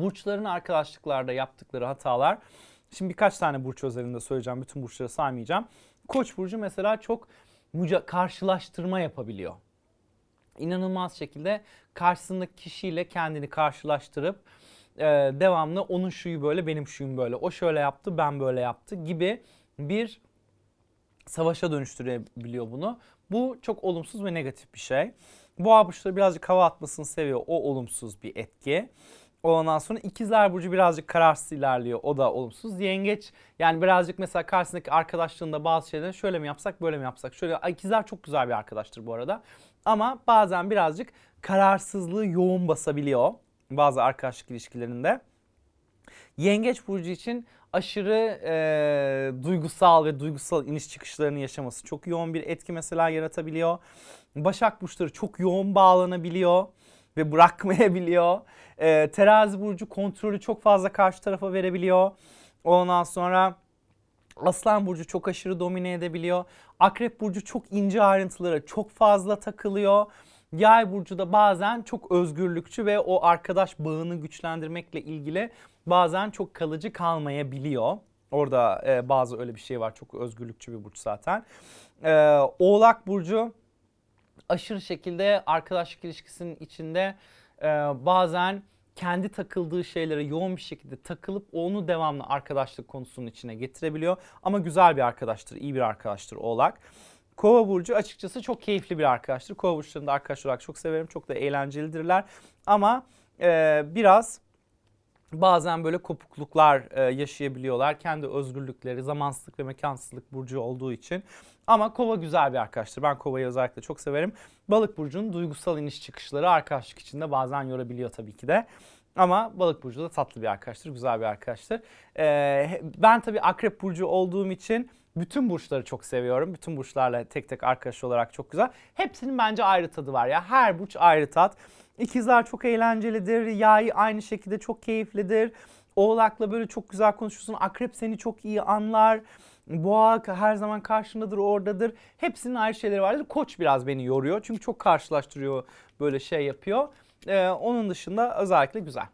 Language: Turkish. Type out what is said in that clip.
Burçların arkadaşlıklarda yaptıkları hatalar. Şimdi birkaç tane burç özelinde söyleyeceğim. Bütün burçları saymayacağım. Koç burcu mesela çok karşılaştırma yapabiliyor. İnanılmaz şekilde karşısındaki kişiyle kendini karşılaştırıp e, devamlı onun şuyu böyle benim şuyum böyle. O şöyle yaptı ben böyle yaptı gibi bir savaşa dönüştürebiliyor bunu. Bu çok olumsuz ve negatif bir şey. Boğa burçları birazcık hava atmasını seviyor. O olumsuz bir etki. Ondan sonra ikizler burcu birazcık kararsız ilerliyor. O da olumsuz. Yengeç yani birazcık mesela karşısındaki arkadaşlığında bazı şeyleri şöyle mi yapsak böyle mi yapsak. Şöyle ikizler çok güzel bir arkadaştır bu arada. Ama bazen birazcık kararsızlığı yoğun basabiliyor bazı arkadaşlık ilişkilerinde. Yengeç burcu için aşırı e, duygusal ve duygusal iniş çıkışlarını yaşaması çok yoğun bir etki mesela yaratabiliyor. Başak burçları çok yoğun bağlanabiliyor ve bırakmayabiliyor. E, terazi burcu kontrolü çok fazla karşı tarafa verebiliyor. Ondan sonra Aslan burcu çok aşırı domine edebiliyor. Akrep burcu çok ince ayrıntılara çok fazla takılıyor. Yay burcu da bazen çok özgürlükçü ve o arkadaş bağını güçlendirmekle ilgili bazen çok kalıcı kalmayabiliyor. Orada e, bazı öyle bir şey var. Çok özgürlükçü bir burç zaten. E, Oğlak burcu aşırı şekilde arkadaşlık ilişkisinin içinde e, bazen kendi takıldığı şeylere yoğun bir şekilde takılıp onu devamlı arkadaşlık konusunun içine getirebiliyor. Ama güzel bir arkadaştır, iyi bir arkadaştır Oğlak. Kova burcu açıkçası çok keyifli bir arkadaştır. Kova burçlarını da arkadaş olarak çok severim. Çok da eğlencelidirler. Ama e, biraz bazen böyle kopukluklar e, yaşayabiliyorlar. Kendi özgürlükleri, zamansızlık ve mekansızlık burcu olduğu için. Ama kova güzel bir arkadaştır. Ben kovayı özellikle çok severim. Balık burcunun duygusal iniş çıkışları arkadaşlık içinde bazen yorabiliyor tabii ki de. Ama balık burcu da tatlı bir arkadaştır, güzel bir arkadaştır. Ee, ben tabii akrep burcu olduğum için bütün burçları çok seviyorum. Bütün burçlarla tek tek arkadaş olarak çok güzel. Hepsinin bence ayrı tadı var ya. Her burç ayrı tat. İkizler çok eğlencelidir. Yay aynı şekilde çok keyiflidir. Oğlak'la böyle çok güzel konuşursun. Akrep seni çok iyi anlar. Boğa her zaman karşındadır, oradadır. Hepsinin ayrı şeyleri vardır. Koç biraz beni yoruyor. Çünkü çok karşılaştırıyor, böyle şey yapıyor. Ee, onun dışında özellikle güzel.